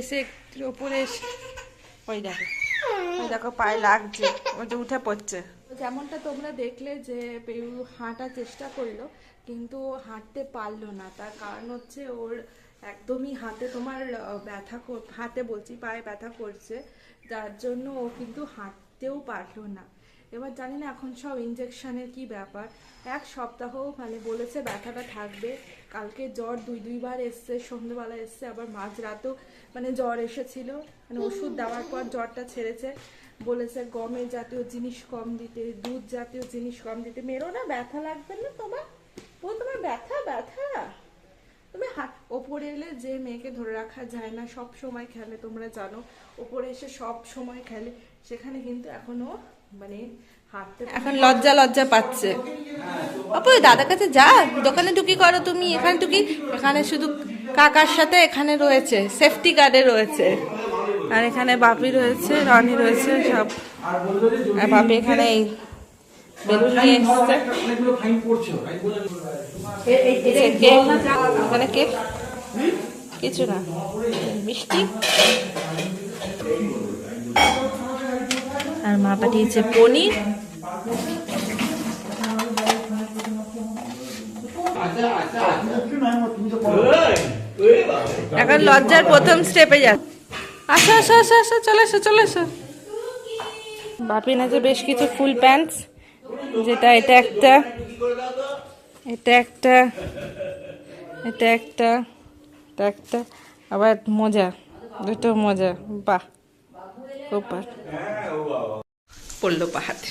এসে একটু ওপরে এসে ওই দেখো। ওই দেখো পায়ে লাগছে। ওই যে উঠে পড়ছে। যেমনটা তোমরা দেখলে যে পেরু হাঁটার চেষ্টা করল, কিন্তু হাঁটতে পারল না। তার কারণ হচ্ছে ওর একদমই হাতে তোমার ব্যথা হাতে বলছি, পায়ে ব্যথা করছে। যার জন্য ও কিন্তু হাঁটতেও পারল না। এবার জানি না এখন সব ইঞ্জেকশনের কি ব্যাপার। এক সপ্তাহ মানে বলেছে ব্যথাটা থাকবে। কালকে জ্বর দুই দুইবার এসছে সন্ধ্যেবেলা এসছে, আবার মাঝরাতেও মানে জ্বর এসেছিল। মানে ওষুধ দেওয়ার পর জ্বরটা ছেড়েছে। বলেছে গমের জাতীয় জিনিস কম দিতে, দুধ জাতীয় জিনিস কম দিতে। মেরো না, ব্যথা লাগবে না তোমার? ও তোমার ব্যথা ব্যথা। তুমি হাত, ওপরে এলে যে মেয়েকে ধরে রাখা যায় না, সব সময় খেলে, তোমরা জানো। ওপরে এসে সব সময় খেলে। সেখানে কিন্তু এখনও মানে এখন লজ্জা লজ্জা পাচ্ছে। আপু দাদার কাছে যা, দোকানে ঢুকি করো তুমি, এখানে ঢুকি। এখানে শুধু কাকার সাথে এখানে রয়েছে সেফটি গার্ডে রয়েছে। আর এখানে বাপি রয়েছে, রনি রয়েছে, সব। আর বাপি এখানে এই ওখানে কেক? কিছু না। মিষ্টি? আর মা পাঠিয়েছে পনির। এখন লজ্জার প্রথম স্টেপে যা আসো আসো আসো আসো, চলে আসো চলে আসো বাপি নাচে বেশ কিছু ফুল প্যান্টস যেটা এটা একটা এটা একটা এটা একটা এটা একটা, আবার মজা, দুটো মজা, বাহ। পড়ল পাহাড়।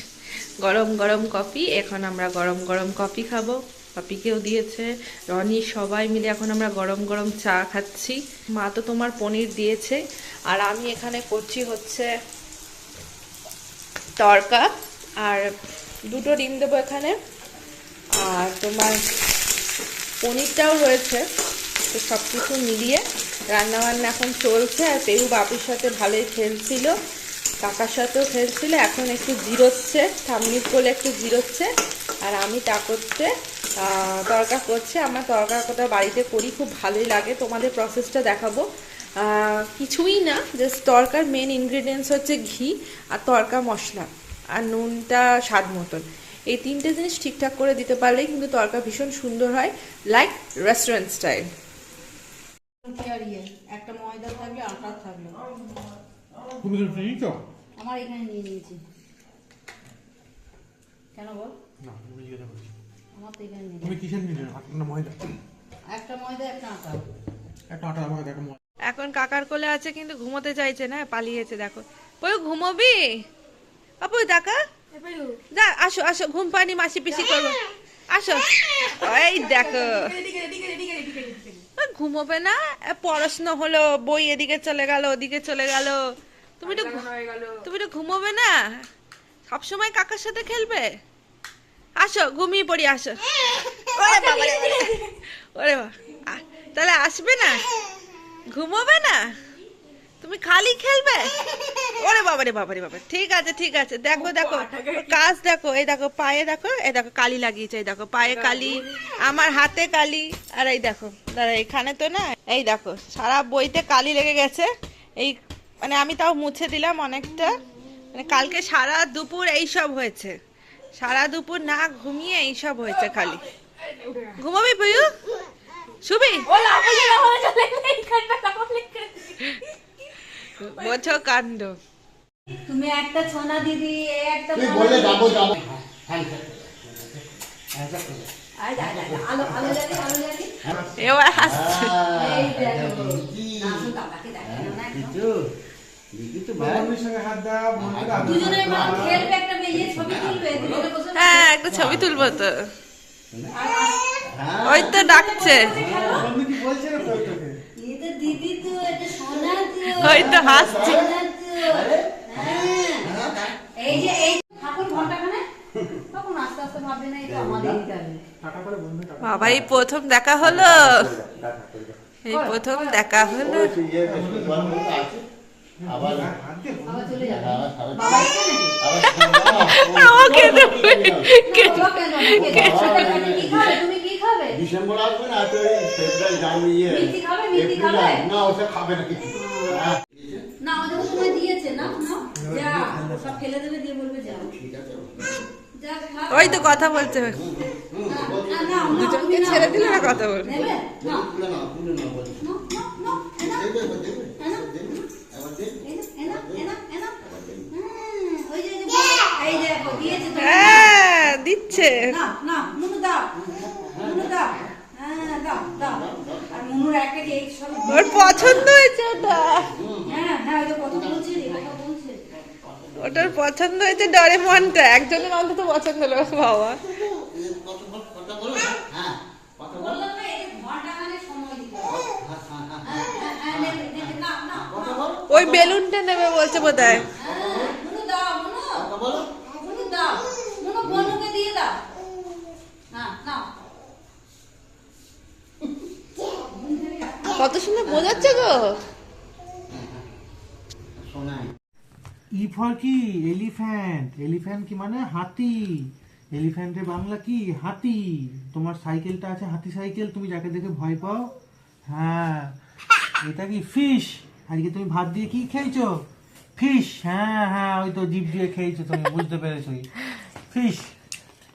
গরম গরম কফি, এখন আমরা গরম গরম কফি খাব। কফিকেও দিয়েছে, রনি, সবাই মিলে এখন আমরা গরম গরম চা খাচ্ছি। মা তো তোমার পনির দিয়েছে, আর আমি এখানে করছি হচ্ছে তরকা। আর দুটো ডিম দেবো এখানে। আর তোমার পনিরটাও রয়েছে তো সব কিছু মিলিয়ে রান্নাবান্না এখন চলছে আর পেরু বাপির সাথে ভালোই খেলছিল, কাকার সাথেও খেলছিল, এখন একটু জিরোচ্ছে ঠাম্মির কোলে একটু জিরোচ্ছে, আর আমি তা করতে তরকা করছে, আমার তরকাটা বাড়িতে করি, খুব ভালোই লাগে, তোমাদের প্রসেসটা দেখাবো। কিছুই না জাস্ট তরকার মেন ইনগ্রিডিয়েন্টস হচ্ছে ঘি আর তরকা মশলা আর নুনটা স্বাদ মতন। এই তিনটে জিনিস ঠিকঠাক করে দিতে পারলেই কিন্তু তরকা ভীষণ সুন্দর হয় লাইক রেস্টুরেন্ট স্টাইল আর ইয়ে, একটা ময়দা থাকলে আটা থাকলে। তুমি আমার এখানে নিয়ে নিয়েছি। কেন বল? না তুমি জিজ্ঞাসা করছি আমার তো এখানে নিয়ে তুমি কিসের নিলে আটা না ময়দা। একটা ময়দা একটা আটা। একটা আটা আমাকে একটা এখন কাকার কোলে আছে কিন্তু ঘুমোতে চাইছে না পালিয়েছে দেখো। ওই ঘুমোবি? আপু দেখা। যা আসো আসো ঘুম পানি মাসি পিসি করব আসো। এই দেখো। ঘুমোবে না পড়াশোনা হলো বই এদিকে চলে গেল ওদিকে চলে গেল। তুমি তো তুমি তো ঘুমোবে না? সবসময় কাকার সাথে খেলবে? আসো ঘুমিয়ে পড়ি আসো। ওরে বাবা। ওরে বাবা তাহলে আসবে না? ঘুমোবে না? তুমি খালি খেলবে? ওরে বাবারে বাবারে বাবা ঠিক আছে ঠিক আছে। দেখো দেখো কাজ দেখো এই দেখো পায়ে দেখো এই দেখো কালি লাগিয়েছে এই দেখো পায়ে কালি আমার হাতে কালি। আর এই দেখো দাঁড়া এখানে তো না এই দেখো সারা বইতে কালি লেগে গেছে। এই মানে আমি তাও মুছে দিলাম অনেকটা। মানে কালকে সারা দুপুর এই সব হয়েছে। সারা দুপুর না ঘুমিয়ে এই সব হয়েছে খালি। ঘুমাবি পুয়ু শুবি? বোঝো কাণ্ড। তুমি একটা ছোনা দিদি এ একটা তুই বললে যাব যাব। হ্যাঁ আয়, আয়, আয়, আলো আলো জানি আলো জানি। এবার হাসছে মানে খেলবে একটা ছবি তুলবে হ্যাঁ একটা ছবি তুলবো তো। ওই তো ডাকছে। ওই তো হাসছে। হ্যাঁ এই যে এই ঠাকুর ঘন্টাখানে তখন আস্তে আস্তে ভাববে না এটা আমাদেরই যাবে টাকা করে বন্ধু টাকা বাবা এই প্রথম দেখা হলো এই প্রথম দেখা হলো ডিসেম্বর আসবে। না তো ফেব্রুয়ারি জানুয়ারি ইয়ে? না ওসব খাবে না কিছু যা সব ফেলে দেবে দিয়ে বলবে যাও ঠিক আছে যা খা। ওই তো কথা বলছে। না, না, নাও, দুজনকে ছেড়ে দিলে না কথা বলবে। হ্যাঁ দিচ্ছে। মুনু দাও, মুনু দাও। হ্যাঁ, দাও, দাও। আর মুনুর একটা কেক সব ওর পছন্দ হয়েছে ওটা। হ্যাঁ, হ্যাঁ, ওই কথা বলছে রে, কথা বলছে। ওটার পছন্দ হয়েছে ডরেমনটা। একজনের অন্তত পছন্দ হলো, বাবা। ওই বেলুনটা নেবে বলছে বোধ হয়। কত সুন্দর বোঝাচ্ছে গো। ই ফর কি? এলিফ্যান্ট। এলিফ্যান্ট কি মানে হাতি। এলিফ্যান্টের বাংলা কি? হাতি। তোমার সাইকেলটা আছে হাতি সাইকেল তুমি যাকে দেখে ভয় পাও। হ্যাঁ। এটা কি? ফিশ। আজকে তুমি ভাত দিয়ে কি খেয়েছো ফিশ। হ্যাঁ হ্যাঁ ওই তো জিভ দিয়ে খেয়েছো তুমি বুঝতে পেরেছ। ফিশ।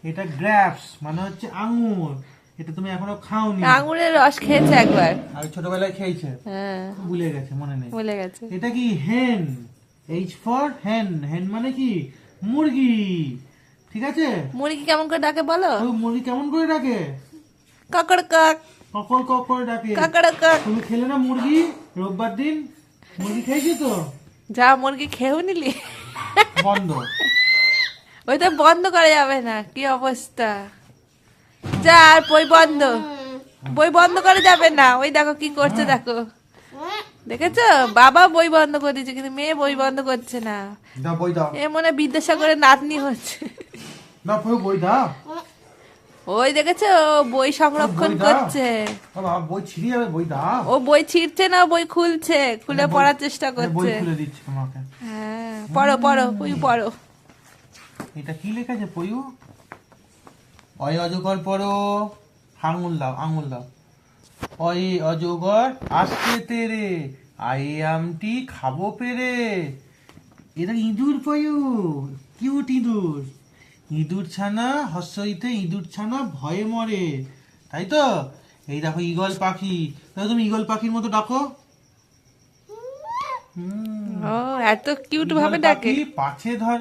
এটা গ্র্যাপস মানে হচ্ছে আঙুর। এটা তুমি এখনও খাওনি। আঙুরের রস খেয়েছে একবার। আর ছোটবেলায় খেয়েছে। হ্যাঁ। ভুলে গেছে মনে নেই। বলে গেছে। এটা কি? হেন। এইচ ফর হেন হেন মানে কি? মুরগি। ঠিক আছে? মুরগি কেমন করে ডাকে বলো? মুরগি কেমন করে ডাকে? কাকড় কাক। ককর কক করে ডাকে। কাকড় কাক। তুমি খেলে না মুরগি? রোববার দিন? মুরগি খেয়েছি তো? যা মুরগি খেয়েও নিলি। বন্ধ। ওইটা বন্ধ করা যাবে না কি অবস্থা? যা আর বই বন্ধ। বই বন্ধ করা যাবে না। ওই দেখো কি করছে দেখো। দেখেছ? বাবা বই বন্ধ করে দিয়েছে কিন্তু মেয়ে বই বন্ধ করছে না। দাও বই দাও। এ মনে বিদ্যাসাগরের নাতনি হচ্ছে। না বই বই দাও। ওই দেখেছ? বই সংরক্ষণ করছে। ও বই ছিঁড়ে যাবে বই দাও। ও বই ছিঁড়ছে না বই খুলছে। খুলে পড়ার চেষ্টা এই বই করছে। খুলে দিচ্ছি তোমাকে। হ্যাঁ পড়ো পড়ো পড়ো এটা কি লেখা আছে অয় অজগর পড়ো। আঙুল দাও আঙুল দাও। অয় অজগর আসতে তেরে। আই আমটি খাব পেরে। এটা ইঁদুর পয়ু কিউট ইঁদুর। ইঁদুর ছানা হস্যইতে ইঁদুর ছানা ভয়ে মরে। তাই তো? এই দেখো ঈগল পাখি। দেখো তুমি ঈগল পাখির মতো ডাকো। ও এত কিউট ভাবে ডাকে। পাখি পাছে ধরে।